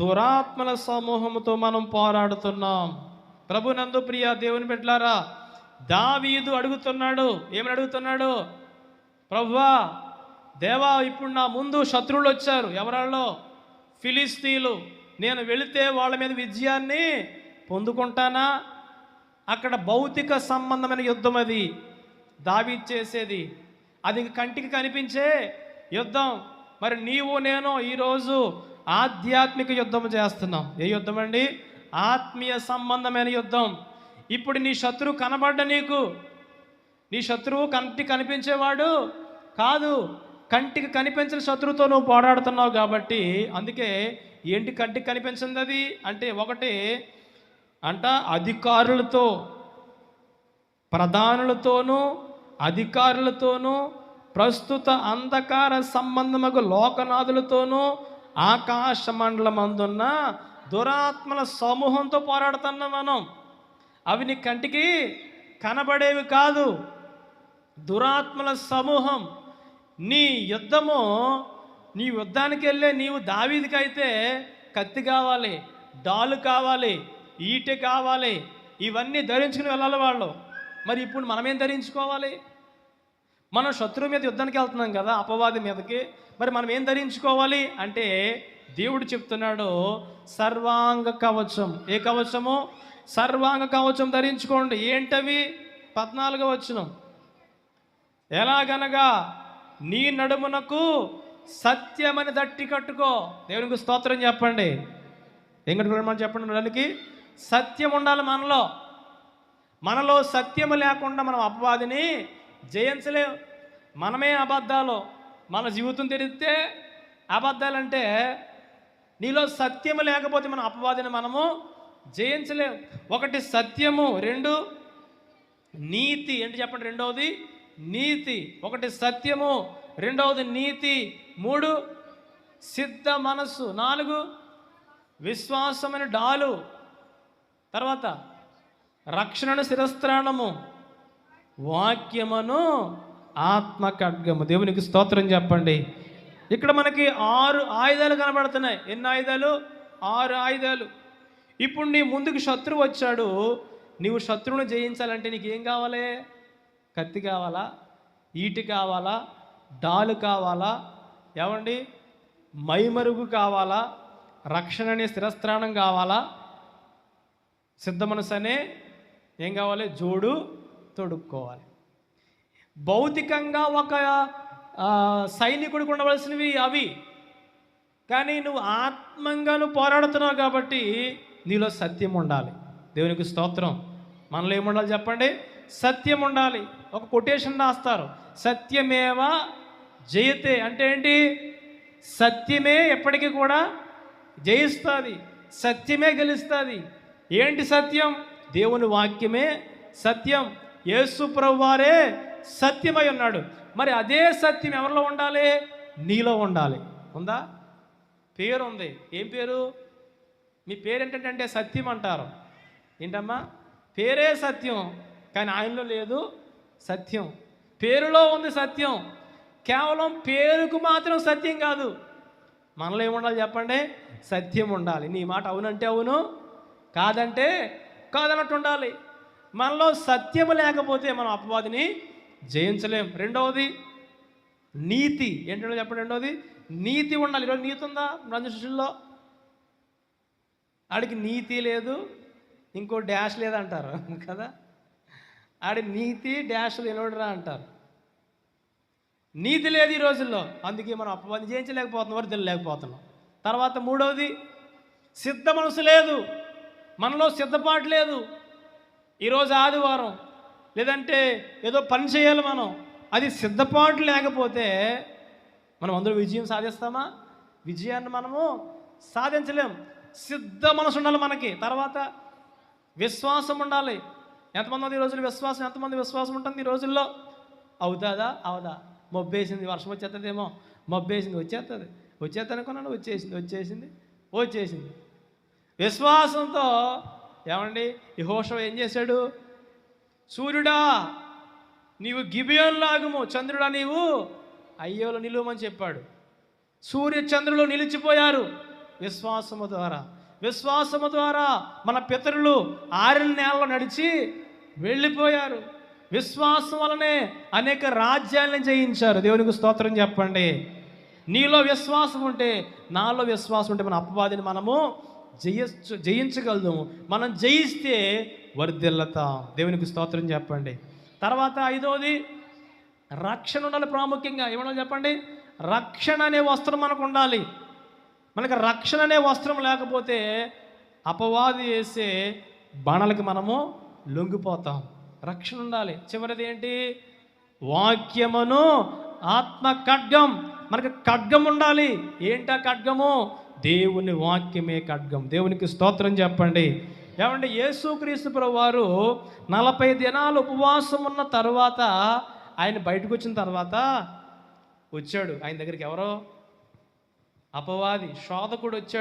దురాత్మల సమూహముతో మనం పోరాడుతున్నాం. ప్రభునందు ప్రియ దేవుని పెట్టారా దావీదు అడుగుతున్నాడు. ఏమని అడుగుతున్నాడు? ప్రభువా దేవా ఇప్పుడు నా ముందు శత్రువులు వచ్చారు. ఎవరాళ్ళో? ఫిలిస్తీన్లు. నేను వెళితే వాళ్ళ మీద విజయాన్ని పొందుకుంటానా? అక్కడ భౌతిక సంబంధమైన యుద్ధం అది. దావి చేసేది. అది కంటికి కనిపించే యుద్ధం. మరి నీవు నేను ఈరోజు ఆధ్యాత్మిక యుద్ధం చేస్తున్నాం. ఏ యుద్ధం అండి? ఆత్మీయ సంబంధమైన యుద్ధం. ఇప్పుడు నీ శత్రువు కనబడ్డ నీకు. నీ శత్రువు కంటికి కనిపించేవాడు కాదు. కంటికి కనిపించిన శత్రువుతో నువ్వు పోరాడుతున్నావు కాబట్టి అందుకే ఏంటి కంటికి కనిపించింది అది? అంటే ఒకటి అంట అధికారులతో ప్రధానులతోనూ అధికారులతోనూ ప్రస్తుత అంధకార సంబంధముకు లోకనాథులతోనూ ఆకాశ మండలమందున్న దురాత్మల సమూహంతో పోరాడుతున్నాం మనం. అవి నీ కంటికి కనబడేవి కాదు. దురాత్మల సమూహం. నీ యుద్ధము నీ యుద్ధానికి వెళ్ళే నీవు దావీదికైతే కత్తి కావాలి డాలు కావాలి ఈటె కావాలి ఇవన్నీ ధరించుకుని వెళ్ళాలి వాళ్ళు. మరి ఇప్పుడు మనమేం ధరించుకోవాలి? మనం శత్రువు మీద యుద్ధానికి వెళ్తున్నాం కదా అపవాది మీదకి. మరి మనం ఏం ధరించుకోవాలి? అంటే దేవుడు చెప్తున్నాడు సర్వాంగ కవచం. ఏ కవచము? సర్వాంగ కవచం ధరించుకోండి. ఏంటవి? పద్నాలుగో వచనం. ఎలాగనగా నీ నడుమునకు సత్యమని దట్టి కట్టుకో. దేవునికి స్తోత్రం చెప్పండి. ఏం కట్టుకోమని చెప్పండి దానికి సత్యం ఉండాలి మనలో. మనలో సత్యము లేకుండా మనం అపవాదిని జయించలేం. మనమే అబద్ధాలు. మన జీవితం తెరిస్తే అబద్ధాలంటే నీలో సత్యము లేకపోతే మన అపవాదిని మనము జయించలేం. ఒకటి సత్యము రెండు నీతి. ఏంటి చెప్పండి రెండవది? నీతి. ఒకటి సత్యము రెండవది నీతి. మూడు సిద్ధ మనస్సు. నాలుగు విశ్వాసమైన డాలు. తర్వాత రక్షణను శిరస్త్రాణము. వాక్యమును ఆత్మ ఖడ్గము దేవునికి స్తోత్రం చెప్పండి. ఇక్కడ మనకి ఆరు ఆయుధాలు కనబడుతున్నాయి. ఎన్ని ఆయుధాలు? ఆరు ఆయుధాలు. ఇప్పుడు నీ ముందుకు శత్రువు వచ్చాడు. నీవు శత్రువును జయించాలంటే నీకు ఏం కావాలి? కత్తి కావాలా? ఈటి కావాలా? డాలు కావాలా? ఏమండి? మైమరుగు కావాలా? రక్షణ అనే స్థిరస్త్రాణం కావాలా? సిద్ధ మనసు అనే ఏం కావాలి? జోడు తొడుక్కోవాలి. భౌతికంగా ఒక సైనికుడికి ఉండవలసినవి అవి. కానీ నువ్వు ఆత్మంగా నువ్వు పోరాడుతున్నావు కాబట్టి నీలో సత్యం ఉండాలి. దేవునికి స్తోత్రం. మనలో ఏముండాలి చెప్పండి? సత్యం ఉండాలి. ఒక కొటేషన్ రాస్తారు. సత్యమేవ జయతే అంటే ఏంటి? సత్యమే ఎప్పటికీ కూడా జయిస్తుంది. సత్యమే గెలుస్తుంది. ఏంటి సత్యం? దేవుని వాక్యమే సత్యం. యేసు ప్రభువారే సత్యమై ఉన్నాడు. మరి అదే సత్యం ఎవరిలో ఉండాలి? నీలో ఉండాలి. ఉందా? పేరు ఉంది ఏం పేరు? మీ పేరు ఏంటంటే సత్యం అంటారు. ఏంటమ్మా? పేరే సత్యం కానీ ఆయనలో లేదు సత్యం. పేరులో ఉంది సత్యం. కేవలం పేరుకు మాత్రం సత్యం కాదు. మనలో ఏముండాలి చెప్పండి? సత్యం ఉండాలి. నీ మాట అవునంటే అవును కాదంటే కాదన్నట్టు ఉండాలి. మనలో సత్యము లేకపోతే మనం అపవాదిని జయించలేం. రెండవది నీతి. ఏంటంటే చెప్పండి రెండవది? నీతి ఉండాలి. ఈరోజు నీతి ఉందా? రంజు ఆడికి నీతి లేదు ఇంకో డాష్ లేదంటారు కదా? ఆడి నీతి డాష్ లేనోడురా అంటారు. నీతి లేదు ఈ రోజుల్లో. అందుకే మనం అపవాదం చేయించలేకపోతున్నాం వారు తెలియలేకపోతున్నాం తర్వాత మూడవది సిద్ధ మనసు లేదు. మనలో సిద్ధపాటు లేదు. ఈరోజు ఆదివారం లేదంటే ఏదో పని చేయాలి మనం. అది సిద్ధపాటు లేకపోతే మనం అందరూ విజయం సాధిస్తామా? విజయాన్ని మనము సాధించలేం. సిద్ధ మనసు ఉండాలి మనకి. తర్వాత విశ్వాసం ఉండాలి. ఎంతమంది ఉంది ఈ రోజుల్లో విశ్వాసం ఎంతమంది విశ్వాసం ఉంటుంది ఈ రోజుల్లో? అవుతుందా? అవదా? మబ్బేసింది వర్షం వచ్చేస్తుందేమో మబ్బేసింది వచ్చేస్తుంది వచ్చేస్తుంది అనుకున్నాను వచ్చేసింది వచ్చేసింది వచ్చేసింది. విశ్వాసంతో ఏమండి? ఈ హోషం ఏం చేశాడు? సూర్యుడా నీవు గిబియోన్ లాగము చంద్రుడా నీవు అయ్యోలో నిలువమని చెప్పాడు. సూర్య చంద్రులు నిలిచిపోయారు విశ్వాసము ద్వారా. విశ్వాసము ద్వారా మన పితరులు ఆరిన నేలలో నడిచి వెళ్ళిపోయారు. విశ్వాసం వలనే అనేక రాజ్యాలను జయించారు. దేవునికి స్తోత్రం చెప్పండి. నీలో విశ్వాసం ఉంటే నాలో విశ్వాసం ఉంటే మన అపవాదిని మనము జయించ జయించగలము మనం జయిస్తే వర్ధిల్లతాం. దేవునికి స్తోత్రం చెప్పండి. తర్వాత ఐదవది రక్షణ ఉండాలి ప్రాముఖ్యంగా. ఏమన్నా చెప్పండి? రక్షణ అనే వస్త్రం మనకు ఉండాలి. మనకి రక్షణ అనే వస్త్రం లేకపోతే అపవాది వేసే బాణలకి మనము లొంగిపోతాం. రక్షణ ఉండాలి. చివరిది ఏంటి? వాక్యమును ఆత్మ ఖడ్గం. మనకి ఖడ్గం ఉండాలి. ఏంటా ఖడ్గము? దేవుని వాక్యమే ఖడ్గం. దేవునికి స్తోత్రం చెప్పండి. ఏమంటే యేసుక్రీస్తు ప్రభు వారు నలభై దినాలు ఉపవాసం ఉన్న తర్వాత ఆయన బయటకు వచ్చిన తర్వాత వచ్చాడు. ఆయన దగ్గరికి ఎవరో? అపవాది శోధకుడు వచ్చాడు.